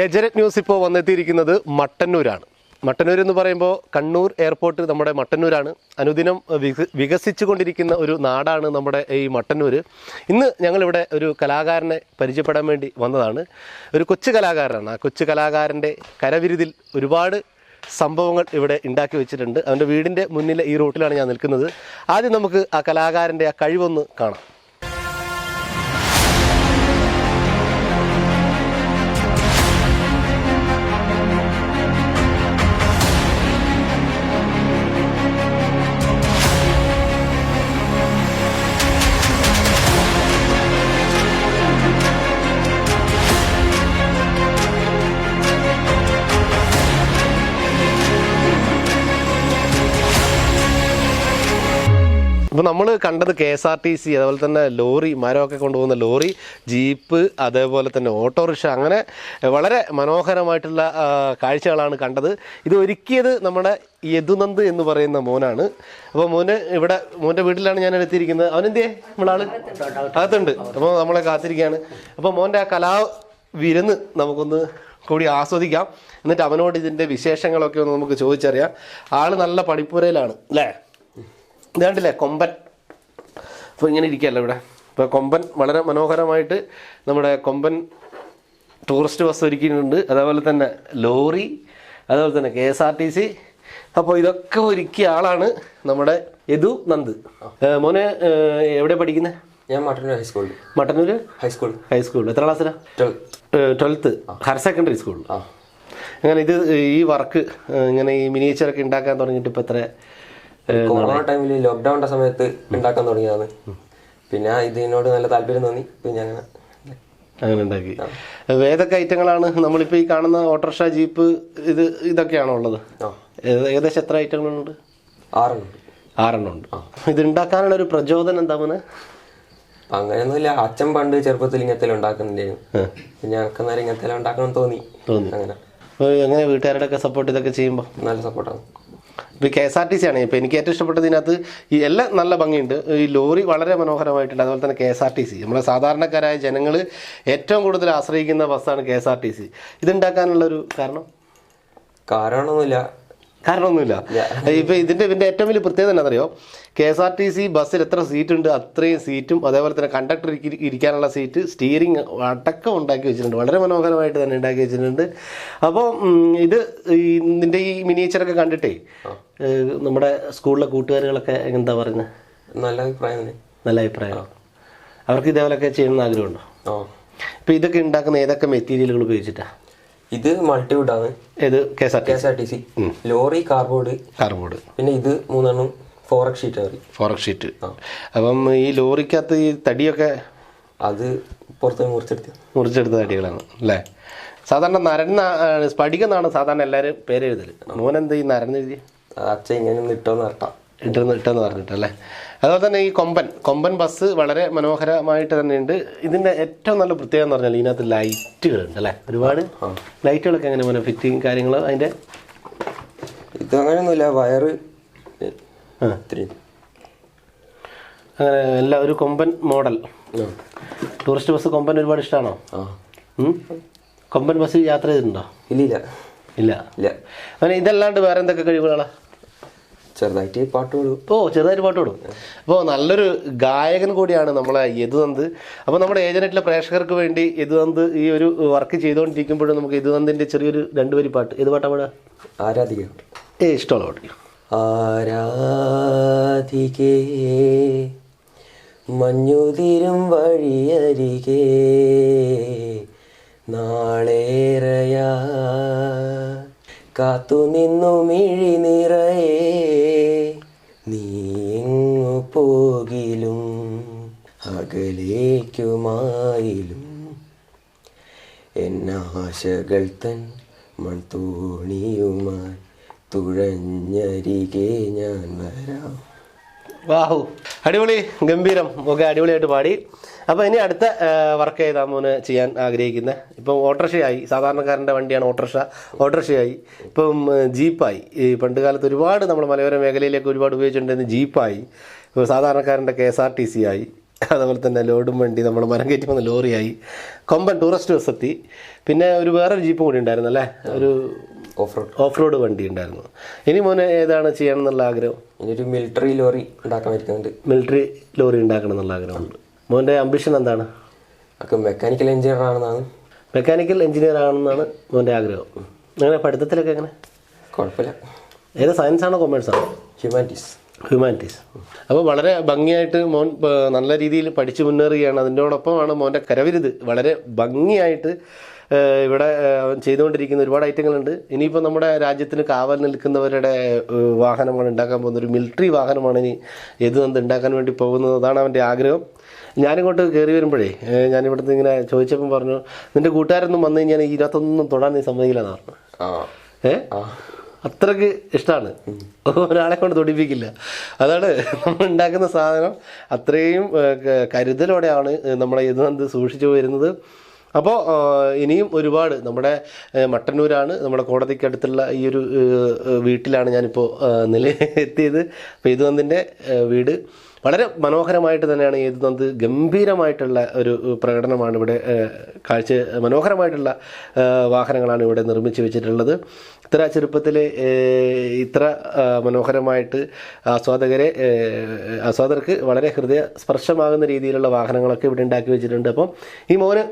ഏജനറ്റ് news ഇപ്പോൾ വന്നെത്തിയിരിക്കുന്നത് മട്ടന്നൂരാണ്. മട്ടന്നൂർ എന്ന് പറയുമ്പോൾ കണ്ണൂർ എയർപോർട്ട് നമ്മുടെ മട്ടന്നൂരാണ്. അനുദിനം വിക വികസിച്ചു കൊണ്ടിരിക്കുന്ന ഒരു നാടാണ് നമ്മുടെ ഈ മട്ടന്നൂർ ഇന്ന് ഞങ്ങളിവിടെ ഒരു കലാകാരനെ പരിചയപ്പെടാൻ വേണ്ടി വന്നതാണ്. ഒരു കൊച്ചു കലാകാരനാണ്. ആ കൊച്ചു കലാകാരന്റെ കരവിരുതിൽ ഒരുപാട് സംഭവങ്ങൾ ഇവിടെ ഉണ്ടാക്കി വെച്ചിട്ടുണ്ട്. അവന്റെ വീടിന്റെ മുന്നിലെ ഈ റൂട്ടിലാണ് ഞാൻ നിൽക്കുന്നത്. ആദ്യം നമുക്ക് ആ കലാകാരന്റെ ആ കഴിവൊന്ന് കാണാം. അപ്പോൾ നമ്മൾ കണ്ടത് K S R T C അതുപോലെ തന്നെ ലോറി മരമൊക്കെ കൊണ്ടുപോകുന്ന ലോറി ജീപ്പ് അതേപോലെ തന്നെ ഓട്ടോറിക്ഷ അങ്ങനെ വളരെ മനോഹരമായിട്ടുള്ള കാഴ്ചകളാണ് കണ്ടത്. ഇത് ഒരുക്കിയത് നമ്മുടെ യദുനന്ദ് എന്ന് പറയുന്ന മോനാണ്. അപ്പോൾ മോന് ഇവിടെ മോന്റെ വീട്ടിലാണ് ഞാൻ എത്തിയിരിക്കുന്നത്. അവനെന്തേ നമ്മളാൾ അകത്തുണ്ട്. അപ്പോൾ നമ്മളെ കാത്തിരിക്കുകയാണ്. അപ്പോൾ മോന്റെ ആ കലാ വിരുന്ന് നമുക്കൊന്ന് കൂടി ആസ്വദിക്കാം. എന്നിട്ട് അവനോട് ഇതിന്റെ വിശേഷങ്ങളൊക്കെ ഒന്ന് നമുക്ക് ചോദിച്ചറിയാം. ആൾ നല്ല പഠിപ്പുരയിലാണ് അല്ലേ? കണ്ടില്ലേ കൊമ്പൻ. അപ്പോൾ ഇങ്ങനെ ഇരിക്കുകയല്ലോ ഇവിടെ. ഇപ്പോൾ കൊമ്പൻ വളരെ മനോഹരമായിട്ട് നമ്മുടെ കൊമ്പൻ ടൂറിസ്റ്റ് ബസ് ഒരുക്കിയിട്ടുണ്ട്. അതേപോലെ തന്നെ ലോറി അതേപോലെ തന്നെ K S R T C. അപ്പോൾ ഇതൊക്കെ ഒരുക്കിയ ആളാണ് നമ്മുടെ യദു നന്ദ്. മോനെ എവിടെ പഠിക്കുന്നത് ഞാൻ മട്ടന്നൂർ ഹൈസ്കൂളിൽ മട്ടന്നൂർ ഹൈസ്കൂൾ ഹൈസ്കൂൾ എത്ര ക്ലാസ്സിലാണ് ട്വൽത്ത് ഹയർ സെക്കൻഡറി സ്കൂൾ ആ. അങ്ങനെ ഇത് ഈ വർക്ക് ഇങ്ങനെ ഈ മിനിയേച്ചറൊക്കെ ഉണ്ടാക്കാൻ തുടങ്ങിയിട്ട് ഇപ്പോൾ എത്ര കൊറോണ ടൈമിൽ ലോക്ക്ഡൌണിന്റെ സമയത്ത് ഉണ്ടാക്കാൻ തുടങ്ങിയതാണ്. പിന്നെ ഇതിനോട് നല്ല താല്പര്യം തോന്നി. പിന്നെ അങ്ങനെ അങ്ങനെ ഉണ്ടാക്കി ഏതൊക്കെ ഐറ്റങ്ങളാണ് നമ്മളിപ്പോൾ ഈ കാണുന്ന ഓട്ടോറിക്ഷ ജീപ്പ് ഇത് ഇതൊക്കെയാണോ ഉള്ളത്? ഏകദേശം എത്ര ഐറ്റങ്ങളുണ്ട്? ആറെണ്ണം. ഉണ്ട്. ഇത് ഉണ്ടാക്കാനുള്ള ഒരു പ്രചോദനം എന്താ മോനെ? അങ്ങനെയൊന്നുമില്ല. അച്ഛൻ പണ്ട് ചെറുപ്പത്തിൽ ഇങ്ങനത്തെ ഉണ്ടാക്കുന്നുണ്ടായിരുന്നു പിന്നെ ഞങ്ങൾക്ക് നേരം ഇങ്ങനത്തെ ഉണ്ടാക്കണം തോന്നി. തോന്നി. അങ്ങനെ. അപ്പോൾ എങ്ങനെ വീട്ടുകാരുടെ ഒക്കെ സപ്പോർട്ട് ഇതൊക്കെ ചെയ്യുമ്പോൾ നല്ല സപ്പോർട്ടാണ് ഇപ്പോൾ K S R T C ആണ്. ഇപ്പോൾ എനിക്ക് ഏറ്റവും ഇഷ്ടപ്പെട്ടത് ഇതിനകത്ത് ഈ എല്ലാം നല്ല ഭംഗിയുണ്ട്. ഈ ലോറി വളരെ മനോഹരമായിട്ടുണ്ട്. അതുപോലെ തന്നെ K S R T C നമ്മുടെ സാധാരണക്കാരായ ജനങ്ങൾ ഏറ്റവും കൂടുതൽ ആശ്രയിക്കുന്ന ബസ്സാണ് K S R T C ഇതുണ്ടാക്കാനുള്ളൊരു കാരണം? കാരണമൊന്നുമില്ല. കാരണമൊന്നുമില്ല. ഇപ്പൊ ഇതിന്റെ ഇതിന്റെ ഏറ്റവും വലിയ പ്രത്യേകത എന്നറിയോ K S R T C ബസ്സിൽ എത്ര സീറ്റ് ഉണ്ട് അത്രയും സീറ്റും അതേപോലെ തന്നെ കണ്ടക്ടർ ഇരിക്കാനുള്ള സീറ്റ് സ്റ്റിയറിംഗ് അടക്കം ഉണ്ടാക്കി വെച്ചിട്ടുണ്ട്. വളരെ മനോഹരമായിട്ട് തന്നെ ഉണ്ടാക്കി വെച്ചിട്ടുണ്ട്. അപ്പോൾ ഇത് ഇതിന്റെ ഈ മിനിയേച്ചറൊക്കെ കണ്ടിട്ടേ? നമ്മുടെ സ്കൂളിലെ കൂട്ടുകാരികളൊക്കെ എന്താ പറയുന്നത് നല്ല അഭിപ്രായം നല്ല അഭിപ്രായം. അവർക്ക് ഇതേപോലെയൊക്കെ ചെയ്യണമെന്ന് ആഗ്രഹമുണ്ടോ? ഇപ്പൊ ഇതൊക്കെ ഉണ്ടാക്കുന്ന ഏതൊക്കെ മെറ്റീരിയലുകൾ ഉപയോഗിച്ചിട്ടാ? ഇത് മൾട്ടിവുഡ് ആണ്. ഇത് K S R T C lorry cardboard cardboard പിന്നെ ഇത് മൂന്നെണ്ണം ഫോറക് ഷീറ്റ് ഫോറക് ഷീറ്റ് അപ്പം ഈ ലോറിക്കകത്ത് ഈ തടിയൊക്കെ അത് പുറത്ത് മുറിച്ചെടുത്ത്. മുറിച്ചെടുത്ത തടികളാണ് അല്ലേ? സാധാരണ സ്ഫടികം എന്നാണ് സാധാരണ എല്ലാവരും പേരെഴുതൽ മോനെന്ത് ഈ നരന്നെഴുതി അച്ഛൻ ഇങ്ങനെ ഒന്ന് ഇട്ടോന്ന് നടത്താം ഇട്ടെന്ന് ഇട്ടെന്ന് പറഞ്ഞിട്ടല്ലേ? അതുപോലെ തന്നെ ഈ കൊമ്പൻ കൊമ്പൻ ബസ് വളരെ മനോഹരമായിട്ട് തന്നെയുണ്ട്. ഇതിന്റെ ഏറ്റവും നല്ല പ്രത്യേകത എന്ന് പറഞ്ഞാൽ ഇതിനകത്ത് ലൈറ്റുകളുണ്ട് അല്ലേ? ഒരുപാട് ലൈറ്റുകളൊക്കെ എങ്ങനെ പോലെ ഫിറ്റിങ് കാര്യങ്ങൾ അതിന്റെ ഇത് അങ്ങനെയൊന്നുമില്ല വയറ് അങ്ങനെ എല്ലാ ഒരു കൊമ്പൻ മോഡൽ. ടൂറിസ്റ്റ് ബസ് കൊമ്പൻ ഒരുപാട് ഇഷ്ടമാണോ? കൊമ്പൻ ബസ് യാത്ര ചെയ്തിട്ടുണ്ടോ? ഇല്ല ഇല്ല. ഇല്ല. അങ്ങനെ ഇതല്ലാണ്ട് വേറെ എന്തൊക്കെ കഴിവുകളാണ് ചെറുതായിട്ട് പാട്ട് പാടും. ഓ ചെറുതായിട്ട് പാട്ട് പാടും. അപ്പോൾ നല്ലൊരു ഗായകൻ കൂടിയാണ് നമ്മളെ യദുനന്ദ് അപ്പോൾ നമ്മുടെ ഏജനറ്റിലെ പ്രേക്ഷകർക്ക് വേണ്ടി യദുനന്ദ് ഈ ഒരു വർക്ക് ചെയ്തുകൊണ്ടിരിക്കുമ്പോഴും നമുക്ക് യദുനന്ദിന്റെ ചെറിയൊരു രണ്ട് വരി പാട്ട്. ഏത് പാട്ടാ പാടുക? ആരാധിക. ഏ ഇഷ്ടമുള്ള പാട്ടില്ല ആരാധികേ മഞ്ഞുതിരും വഴിയരികേ നാളേറയാ കാത്തുനിന്നു മിഴി നിറയെ. നീങ്ങു പോകിലും അകലേക്കുമായിലും. എന്നാശകൾ തൻ മൺതോണിയുമായി തുഴഞ്ഞരികെ ഞാൻ വരാം. വാഹു. അടിപൊളി ഗംഭീരം. ഒക്കെ അടിപൊളിയായിട്ട് പാടി. അപ്പോൾ ഇനി അടുത്ത വർക്ക് ഏതാ മോന് ചെയ്യാൻ ആഗ്രഹിക്കുന്നത് ഇപ്പം ഓട്ടോറിക്ഷയായി. സാധാരണക്കാരന്റെ വണ്ടിയാണ് ഓട്ടോറിക്ഷ. ഓട്ടോറിക്ഷയായി. ഇപ്പം ജീപ്പായി. ഈ പണ്ട് കാലത്ത് ഒരുപാട് നമ്മൾ മലയോര മേഖലയിലേക്ക് ഒരുപാട് ഉപയോഗിച്ചിട്ടുണ്ടായിരുന്ന ജീപ്പായി. ഇപ്പോൾ സാധാരണക്കാരന്റെ K S R T C ആയി അതുപോലെ തന്നെ ലോഡും വണ്ടി നമ്മൾ മരം കയറ്റി വന്ന ലോറിയായി. കൊമ്പൻ ടൂറിസ്റ്റ് ബസ് എത്തി പിന്നെ ഒരു വേറൊരു ജീപ്പും കൂടി ഉണ്ടായിരുന്നു അല്ലേ ഒരു ഓഫ് റോഡ് ഓഫ് റോഡ് വണ്ടി ഉണ്ടായിരുന്നു. ഇനി മോനെ ഏതാണ് ചെയ്യണം എന്നുള്ള ആഗ്രഹം? ഇനിയൊരു മിലിറ്ററി ലോറി ഉണ്ടാക്കാൻ വരുന്നുണ്ട് മിലിറ്ററി ലോറി ഉണ്ടാക്കണം എന്നുള്ള ആഗ്രഹമുണ്ട്. മോന്റെ അംബിഷൻ എന്താണ്? ഒക്കെ മെക്കാനിക്കൽ എഞ്ചിനീയർ ആണെന്നാണ്. മെക്കാനിക്കൽ എഞ്ചിനീയർ ആണെന്നാണ് മോന്റെ ആഗ്രഹം. അങ്ങനെ പഠിത്തത്തിലൊക്കെ എങ്ങനെ? കുഴപ്പമില്ല. ഏത് സയൻസ് ആണോ കൊമേഴ്സ് ആണോ? ഹ്യൂമാനിറ്റീസ് ഹ്യൂമാനിറ്റീസ് അപ്പോൾ വളരെ ഭംഗിയായിട്ട് മോൻ നല്ല രീതിയിൽ പഠിച്ചു മുന്നേറുകയാണ്. അതിന്റോടൊപ്പമാണ് മോന്റെ കരവിരുത്. വളരെ ഭംഗിയായിട്ട് ഇവിടെ അവൻ ചെയ്തുകൊണ്ടിരിക്കുന്ന ഒരുപാട് ഐറ്റങ്ങളുണ്ട്. ഇനിയിപ്പോൾ നമ്മുടെ രാജ്യത്തിന് കാവൽ നിൽക്കുന്നവരുടെ വാഹനമാണ് ഉണ്ടാക്കാൻ പോകുന്നത്. ഒരു മിലിറ്ററി വാഹനമാണ് ഇനി ഏത് നന്ത് ഉണ്ടാക്കാൻ വേണ്ടി പോകുന്നത് അതാണ് അവന്റെ ആഗ്രഹം. ഞാനിങ്ങോട്ട് കയറി വരുമ്പോഴേ ഞാനിവിടുന്ന് ഇങ്ങനെ ചോദിച്ചപ്പം പറഞ്ഞു നിന്റെ കൂട്ടുകാരൊന്നും വന്നു കഴിഞ്ഞാൽ ഈ ഇരുപത്തൊന്നും തൊടാൻ നീ സമ്മതിക്കില്ലെന്ന് പറഞ്ഞു. ഏ? അത്രയ്ക്ക് ഇഷ്ടമാണ് ഒരാളെ കൊണ്ട് തൊടിപ്പിക്കില്ല. അതാണ് നമ്മൾ ഉണ്ടാക്കുന്ന സാധനം. അത്രയും കരുതലോടെയാണ് നമ്മളെ ഇത് സൂക്ഷിച്ചു വരുന്നത് അപ്പോൾ ഇനിയും ഒരുപാട് നമ്മുടെ മട്ടന്നൂരാണ് നമ്മുടെ കോടതിക്കടുത്തുള്ള ഈ ഒരു വീട്ടിലാണ് ഞാനിപ്പോൾ നില എത്തിയത്. അപ്പോൾ ഇതുവന്തിന്റെ വീട് വളരെ മനോഹരമായിട്ട് തന്നെയാണ് ഏതുനന്ത് ഗംഭീരമായിട്ടുള്ള ഒരു പ്രകടനമാണ് ഇവിടെ കാഴ്ച മനോഹരമായിട്ടുള്ള വാഹനങ്ങളാണ് ഇവിടെ നിർമ്മിച്ച് വെച്ചിട്ടുള്ളത്. ഇത്ര ചെറുപ്പത്തിൽ ഇത്ര മനോഹരമായിട്ട് ആസ്വാദകരെ ആസ്വാദകർക്ക് വളരെ ഹൃദയ സ്പർശമാകുന്ന രീതിയിലുള്ള വാഹനങ്ങളൊക്കെ ഇവിടെ ഉണ്ടാക്കി വെച്ചിട്ടുണ്ട്. അപ്പം ഈ മോന്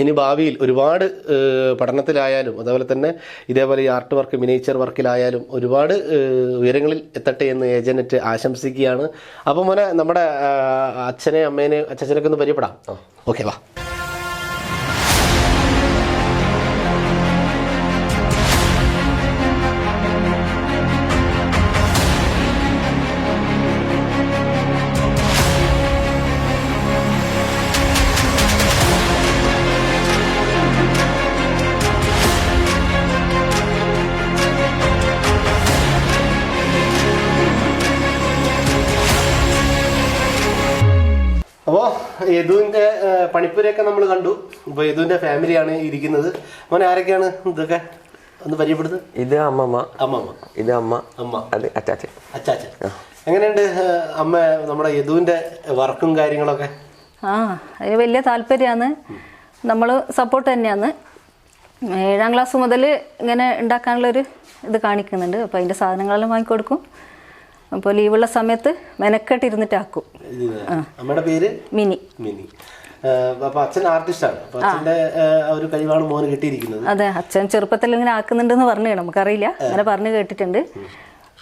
ഇനി ഭാവിയിൽ ഒരുപാട് പഠനത്തിലായാലും അതുപോലെ തന്നെ ഇതേപോലെ ഈ ആർട്ട് വർക്ക് മിനേച്ചർ വർക്കിലായാലും ഒരുപാട് ഉയരങ്ങളിൽ എത്തട്ടെ എന്ന് ഏജനറ്റ് ആശംസിക്കുകയാണ്. അപ്പം മോനെ നമ്മുടെ അച്ഛനെ അമ്മേനെ അച്ഛനൊക്കെ ഒന്ന് പരിചയപ്പെടാം. ഓക്കെ വാ. യദുവിന്റെ പണിപ്പുരയൊക്കെ നമ്മൾ കണ്ടു. അപ്പൊ യദുവിന്റെ ഫാമിലിയാണ് ഇരിക്കുന്നത്. മോനെ ആരൊക്കെയാണ് ഇതൊക്കെ? ഒന്ന് പരിചയപ്പെടുത്ത്. ഇത് അമ്മമ്മ. അമ്മമ്മ. ഇത് അമ്മ. അമ്മ. അത് അച്ചാച്ച അച്ചാച്ച എങ്ങനെയുണ്ട് അമ്മ നമ്മുടെ യദുവിന്റെ വർക്കും കാര്യങ്ങളൊക്കെ? ആ അതിന് വലിയ താല്പര്യമാണ് നമ്മൾ സപ്പോർട്ട് തന്നെയാണ്. ഏഴാം ക്ലാസ് മുതൽ ഇങ്ങനെ ഉണ്ടാക്കാനുള്ളൊരു ഇത് കാണിക്കുന്നുണ്ട്. അപ്പോൾ അതിന്റെ സാധനങ്ങളെല്ലാം വാങ്ങിക്കൊടുക്കും. അപ്പോൾ ലീവുള്ള സമയത്ത് മെനക്കെട്ടിരുന്നിട്ടാക്കും. അമ്മയുടെ പേര്? മിനി. മിനി. അച്ഛൻ ആർട്ടിസ്റ്റാണ്. അച്ഛന്റെ ഒരു കഴിവാണ് മോന് കിട്ടിയിരിക്കുന്നത്. അതെ അച്ഛൻ ചെറുപ്പത്തിൽ ഇങ്ങനെ ആക്കുന്നുണ്ടെന്ന് പറഞ്ഞു നമുക്കറിയില്ല. അങ്ങനെ പറഞ്ഞു കേട്ടിട്ടുണ്ട്.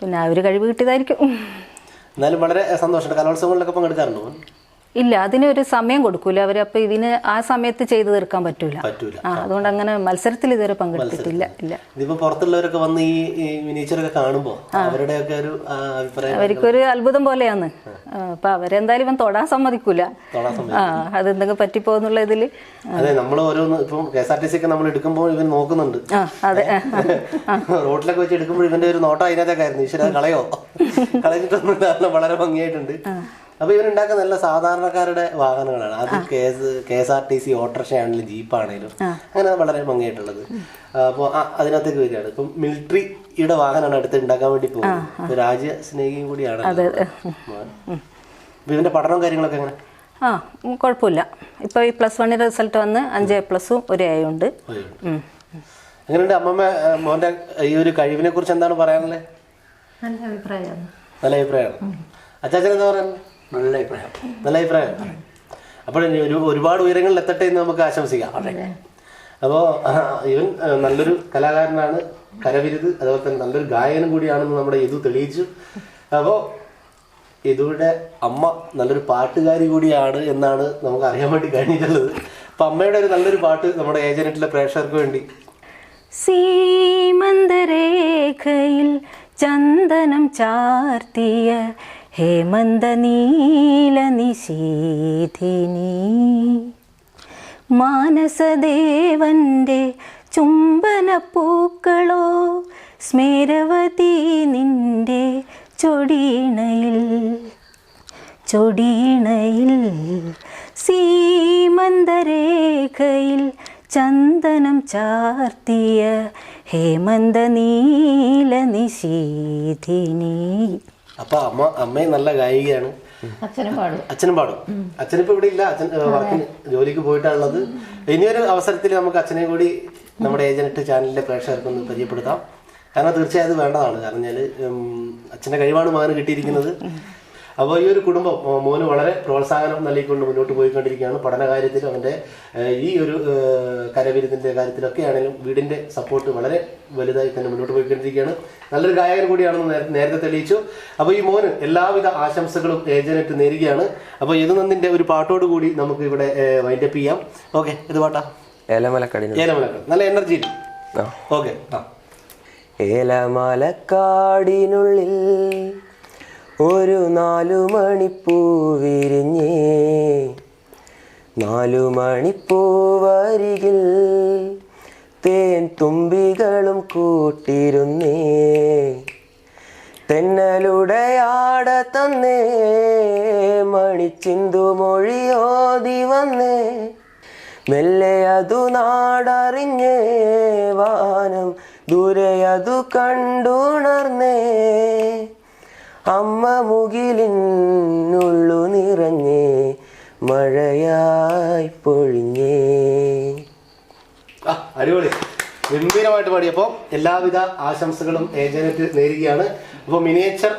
പിന്നെ ആ ഒരു കഴിവ് കിട്ടിയതായിരിക്കും. എന്നാലും വളരെ സന്തോഷമുണ്ട്. കലോത്സവങ്ങളിലൊക്കെ പങ്കെടുക്കാറുണ്ടോ ഇല്ല അതിനൊരു സമയം കൊടുക്കൂല. അവർ അപ്പൊ ഇതിന് ആ സമയത്ത് ചെയ്തു തീർക്കാൻ പറ്റൂല. ആ അതുകൊണ്ട് അങ്ങനെ മത്സരത്തിൽ ഇതുവരെ പങ്കെടുത്തിട്ടില്ല. ഇല്ല. ഇതിപ്പോ പുറത്തുള്ളവരൊക്കെ വന്ന് ഈ മിനിയേച്ചർ ഒക്കെ കാണുമ്പോ അവരുടെയൊക്കെ ഒരു അഭിപ്രായം അവർക്കൊരു അത്ഭുതം പോലെയാണ്. അപ്പൊ അവരെന്തായാലും ഇവൻ തൊടാൻ സമ്മതിക്കൂല. ആ അതെന്തെങ്കിലും പറ്റിപ്പോന്നുള്ള ഇതിൽ. അതെ നമ്മൾ ഓരോന്ന് ഇപ്പം K S R T C ഒക്കെ നമ്മൾ എടുക്കുമ്പോൾ ഇവൻ നോക്കുന്നുണ്ട്. അതെ. ആ, റോഡിലൊക്കെ വെച്ച് എടുക്കുമ്പോൾ ഇവന്റെ ഒരു നോട്ടം അതിനകത്തേക്കായിരുന്നു ഈശ്വര കളയോ? കളഞ്ഞിട്ടൊന്നും വളരെ ഭംഗിയായിട്ടുണ്ട്. അപ്പൊ ഇവൻ ഉണ്ടാക്കുന്ന നല്ല സാധാരണക്കാരുടെ വാഹനങ്ങളാണ്. അത് case K S R T C autorickshaw ആണെങ്കിലും ജീപ്പാണെങ്കിലും അങ്ങനെ വളരെ ഭംഗിയായിട്ടുള്ളത്. അപ്പോൾ അതിനകത്തേക്ക് വരികയാണ്. ഇപ്പം മിലിറ്ററിയുടെ വാഹനമാണ് അടുത്ത് ഉണ്ടാക്കാൻ വേണ്ടി പോകുന്നത്. രാജ്യ സ്നേഹിയും കൂടിയാണ്. അപ്പൊ ഇവന്റെ പഠനവും കാര്യങ്ങളൊക്കെ എങ്ങനെ? ആ കുഴപ്പമില്ല. ഇപ്പൊ ഈ പ്ലസ് വണ്ണിന്റെ റിസൾട്ട് വന്ന് അഞ്ച് എ പ്ലസും ഒരു എ ഉണ്ട്. എങ്ങനെയുണ്ട് അമ്മമ്മ മോന്റെ ഈ ഒരു കഴിവിനെ കുറിച്ച് എന്താണ് പറയാനുള്ളത്? നല്ല അഭിപ്രായമാണ്. നല്ല അഭിപ്രായമാണ്. അച്ചാച്ചൻ എന്താ പറയുന്നത് നല്ല അഭിപ്രായം. നല്ല അഭിപ്രായം. അപ്പോൾ ഒരു ഒരുപാട് ഉയരങ്ങളിൽ എത്തട്ടെ എന്ന് നമുക്ക് ആശംസിക്കാം. അപ്പോൾ ഇവൻ നല്ലൊരു കലാകാരനാണ്. കരവിരുത് അതുപോലെ തന്നെ നല്ലൊരു ഗായകനും കൂടിയാണെന്ന് നമ്മുടെ യദു തെളിയിച്ചു. അപ്പോൾ യദുവിടെ അമ്മ നല്ലൊരു പാട്ടുകാരി കൂടിയാണ് എന്നാണ് നമുക്ക് അറിയാൻ വേണ്ടി കഴിഞ്ഞിട്ടുള്ളത്. അപ്പം അമ്മയുടെ ഒരു നല്ലൊരു പാട്ട് നമ്മുടെ ഏജനറ്റിലെ പ്രേക്ഷകർക്ക് വേണ്ടി. സീമന്തരേഖയിൽ ചന്ദനം ചാർത്തിയ ഹേമന്ത നീല നിശീധിനി മാനസദേവന്റെ ചുംബന പൂക്കളോ സ്മേരവതി നിന്റെ ചൊടിയിണയിൽ ചൊടിയിണയിൽ സീമന്തരേഖയിൽ ചന്ദനം ചാർത്തിയ ഹേമന്ത അപ്പോൾ അമ്മ അമ്മയും നല്ല ഗായികയാണ്. അച്ഛനും പാടും. അച്ഛനും പാടും. അച്ഛനിപ്പോ ഇവിടെ ഇല്ല. അച്ഛൻ വർക്കിന് ജോലിക്ക് പോയിട്ടാണുള്ളത്. ഇനിയൊരു അവസരത്തിൽ നമുക്ക് അച്ഛനെ കൂടി നമ്മുടെ ഏജന്റ് ചാനലിലെ പ്രേക്ഷകർക്ക് ഒന്ന് പരിചയപ്പെടുത്താം. കാരണം തീർച്ചയായും വേണ്ടതാണ്. കാരണം ഞാൻ അച്ഛന്റെ കഴിവാണ് മകന് കിട്ടിയിരിക്കുന്നത്. അപ്പോൾ ഈ ഒരു കുടുംബം മോന് വളരെ പ്രോത്സാഹനം നൽകിക്കൊണ്ട് മുന്നോട്ട് പോയിക്കൊണ്ടിരിക്കുകയാണ്. പഠന കാര്യത്തിലും അവന്റെ ഈ ഒരു കരവിരുതിന്റെ കാര്യത്തിലൊക്കെ ആണെങ്കിലും വീടിന്റെ സപ്പോർട്ട് വളരെ വലുതായി തന്നെ മുന്നോട്ട് പോയിക്കൊണ്ടിരിക്കുകയാണ്. നല്ലൊരു ഗായകൻ കൂടിയാണെന്ന് നേരത്തെ തെളിയിച്ചു. അപ്പോൾ ഈ മോന് എല്ലാവിധ ആശംസകളും ഏജനറ്റ് നേരുകയാണ്. അപ്പോൾ ഇത് നന്ദിന്റെ ഒരു പാട്ടോട് കൂടി നമുക്ക് ഇവിടെ വൈൻഡപ്പ് ചെയ്യാം. ഓക്കെ ഇത് പാട്ടാ? ഏലമലക്കടി. ഏലമലക്കടി. നല്ല എനർജി ഓക്കെ ആ. ഏലമലക്കാടിനുള്ളിൽ ഒരു നാലു മണിപ്പൂ വിരിഞ്ഞേ നാലു മണിപ്പൂവരികിൽ തേൻ തുമ്പികളും കൂട്ടിരുന്നേ. തെന്നലുടയാട തന്നേ മണിച്ചിന്തു മൊഴിയോതി വന്നേ. മെല്ലെ അതു നാടറിഞ്ഞേ വാനം ദൂരെ അതു കണ്ടുണർന്നേ. അമ്മ മുകിലിനുള്ളു നിറഞ്ഞേ മഴയായി പൊഴിഞ്ഞേ. അടിപൊളി. ഗംഭീരമായിട്ട് പാടിയപ്പോൾ എല്ലാവിധ ആശംസകളും ഏജനറ്റ് നേരുകയാണ്. അപ്പോൾ മിനിയേച്ചർ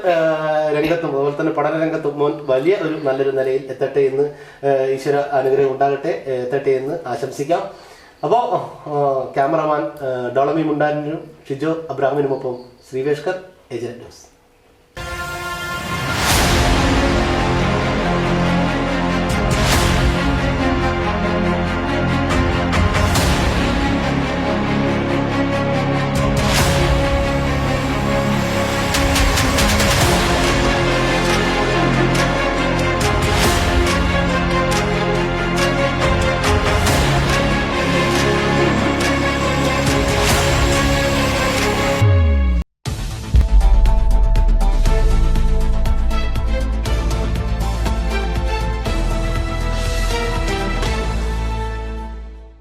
രംഗത്തും അതുപോലെ തന്നെ പഠന രംഗത്തും മോൻ വലിയ ഒരു നല്ലൊരു നിലയിൽ എത്തട്ടെ എന്ന് ഈശ്വര അനുഗ്രഹം ഉണ്ടാകട്ടെ എത്തട്ടെ എന്ന് ആശംസിക്കാം. അപ്പോൾ ക്യാമറമാൻ ഡോളമി മുണ്ടാനും ഷിജോ അബ്രാഹിമിനുമൊപ്പം ശ്രീവേഷ്കർ ഏജന്റ് ന്യൂസ്.